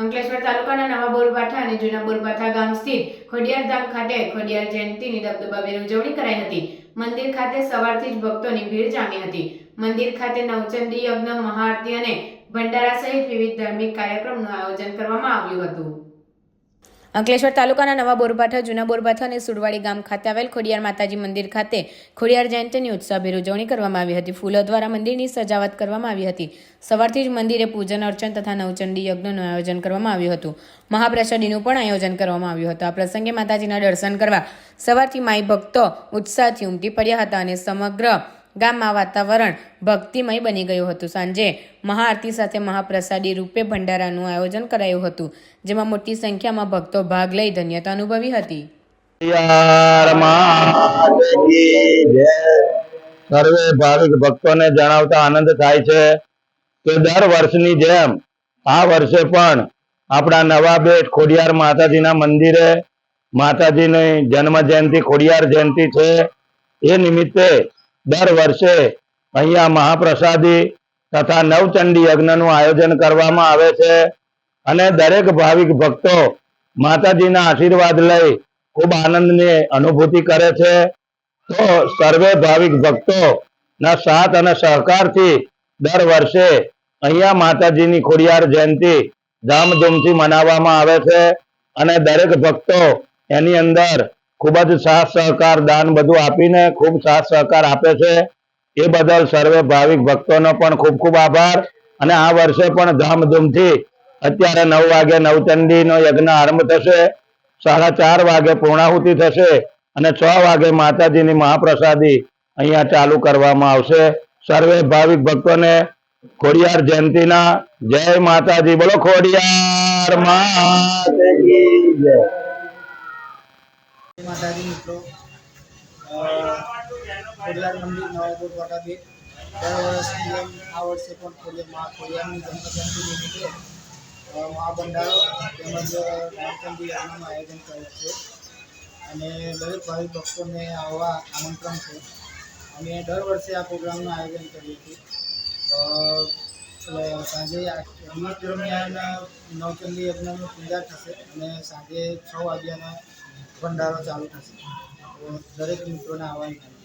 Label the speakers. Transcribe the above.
Speaker 1: અંકલેશ્વર તાલુકાના નવા બોરબાઠા અને જૂના બોરબાઠા ગામ સ્થિત ખોડિયાર ધામ ખાતે ખોડિયાર જયંતીની દબદબાભેર ઉજવણી કરાઈ હતી. મંદિર ખાતે સવારથી જ ભક્તોની ભીડ જામી હતી. મંદિર ખાતે નવચંડી યજ્ઞ, મહાઆરતી અને ભંડારા સહિત વિવિધ ધાર્મિક કાર્યક્રમનું આયોજન કરવામાં આવ્યું હતું. અંકલેશ્વર તાલુકાના નવા બોરબાઠા જૂના બોરબાઠા અને સુરવાડી ગામ ખાતે આવેલ ખોડિયાર માતાજી મંદિર ખાતે ખોડિયાર જયંતીની ઉત્સાહભેર ઉજવણી કરવામાં આવી હતી. ફૂલો દ્વારા મંદિરની સજાવટ કરવામાં આવી હતી. સવારથી જ મંદિરે પૂજન, અર્ચન તથા નવચંડી યજ્ઞનું આયોજન કરવામાં આવ્યું હતું. મહાપ્રસાદીનું પણ આયોજન કરવામાં આવ્યું હતું. આ પ્રસંગે માતાજીના દર્શન કરવા સવારથી માઈ ભક્તો ઉત્સાહથી ઉમટી પડ્યા હતા અને સમગ્ર ગામમાં વાતાવરણ ભક્તિમય બની ગયું હતું સાંજે મહાઆરતી સાથે મહાપ્રસાદી રૂપે ભંડારાનું આયોજન કરાયું હતું, જેમાં મોટી સંખ્યામાં ભક્તો ભાગ લઈ ધન્યતા અનુભવી હતી.
Speaker 2: સર્વે ભાવિક ભક્તોને જણાવતા આનંદ થાય છે કે દર વર્ષની જેમ આ વર્ષે પણ આપણા નવા બેટ ખોડિયાર માતાજીના મંદિરે માતાજીની જન્મ જયંતિ ખોડિયાર જયંતિ છે એ નિમિત્તે દર વર્ષે અહીંયા મહાપ્રસાદી તથા નવચંડી યજ્ઞનું આયોજન કરવામાં આવે છે અને દરેક ભાવિક ભક્તો માતાજીના આશીર્વાદ લઈ ખૂબ આનંદની અનુભૂતિ કરે છે. તો સર્વે ભાવિક ભક્તો ના સાથ અને સહકારથી દર વર્ષે અહીંયા માતાજીની ખોડિયાર જયંતિ ધામધૂમથી મનાવવામાં આવે છે અને દરેક ભક્તો એની અંદર ખૂબ જ સાથ સહકાર, દાન બધું આપીને ખૂબ સાથ સહકાર આપે છે. એ બદલ સર્વે ભાવિક ભક્તોનો પણ ખૂબ ખૂબ આભાર. અને આ વર્ષે પણ ધામધૂમથી અત્યારે નવ વાગે નવચંડીનો યજ્ઞ આરંભ થશે. સાડા ચાર વાગે પૂર્ણાહુતિ થશે અને છ વાગે માતાજીની મહાપ્રસાદી અહીંયા ચાલુ કરવામાં આવશે. સર્વે ભાવિક ભક્તોને ખોડિયાર જયંતિના જય માતાજી. બોલો ખોડિયાર માતાજી જય.
Speaker 3: માતાજી મિત્રો. ખોડિયાર મંદિર, નવાપુર વાટાબી દર વર્ષની જેમ આ વર્ષે પણ ખોડિયાર મા ખોડિયારની જન્મજયંતિ નિમિત્તે મહાભંડારો તેમજ રામચંદી યજ્ઞનું આયોજન કરે છે. અને દરેક ભાવિક ભક્તોને આવવા આમંત્રણ છે. અમે દર વર્ષે આ પ્રોગ્રામનું આયોજન કરીએ છીએ. સાંજે નવચંડી યજ્ઞની પૂજા થશે અને સાંજે છ વાગ્યાના ભંડારો ચાલુ થશે. દરેક મિત્રોને આવવાનું